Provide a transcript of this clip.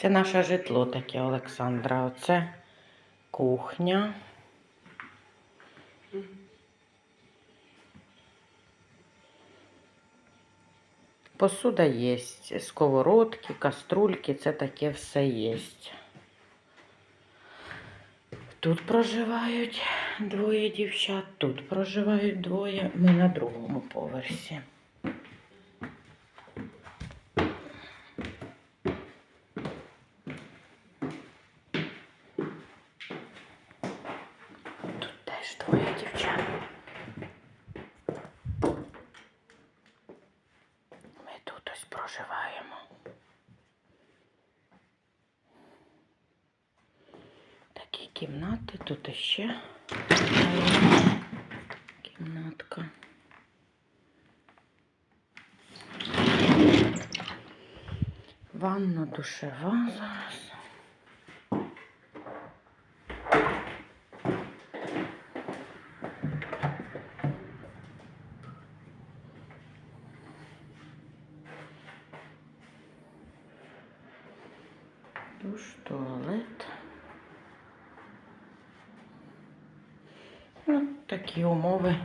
Це наше житло таке, Олександра. Оце кухня. Посуда є, сковородки, каструльки, це таке все є. Тут проживають двоє дівчат, тут проживають двоє. Ми на другому поверсі. Тут двоє дівчат. Ми тут ось проживаємо. Такі кімнати, тут іще кімнатка. Ванна душева зараз. Душ, туалет. Ну, такі умови